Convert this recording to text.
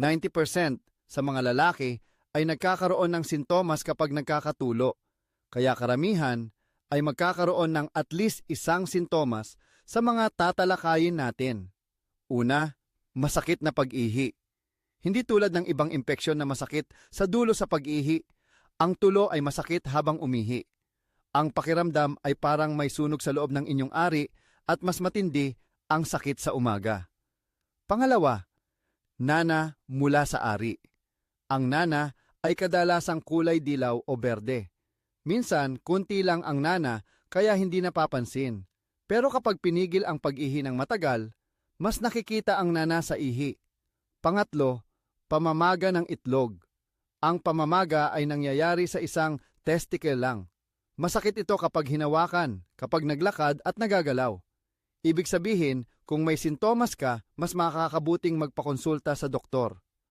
90% sa mga lalaki ay nagkakaroon ng sintomas kapag nagkakatulo, kaya karamihan ay magkakaroon ng at least isang sintomas sa mga tatalakayin natin. Una, masakit na pag-ihi. Hindi tulad ng ibang impeksyon na masakit sa dulo sa pag-ihi, ang tulo ay masakit habang umihi. Ang pakiramdam ay parang may sunog sa loob ng inyong ari at mas matindi ang sakit sa umaga. Pangalawa, nana mula sa ari. Ang nana ay kadalasang kulay dilaw o berde. Minsan, kunti lang ang nana kaya hindi napapansin. Pero kapag pinigil ang pag-ihi ng matagal, mas nakikita ang nana sa ihi. Pangatlo, pamamaga ng itlog. Ang pamamaga ay nangyayari sa isang testicle lang. Masakit ito kapag hinawakan, kapag naglakad at nagagalaw. Ibig sabihin, kung may sintomas ka, mas makakabuting magpakonsulta sa doktor.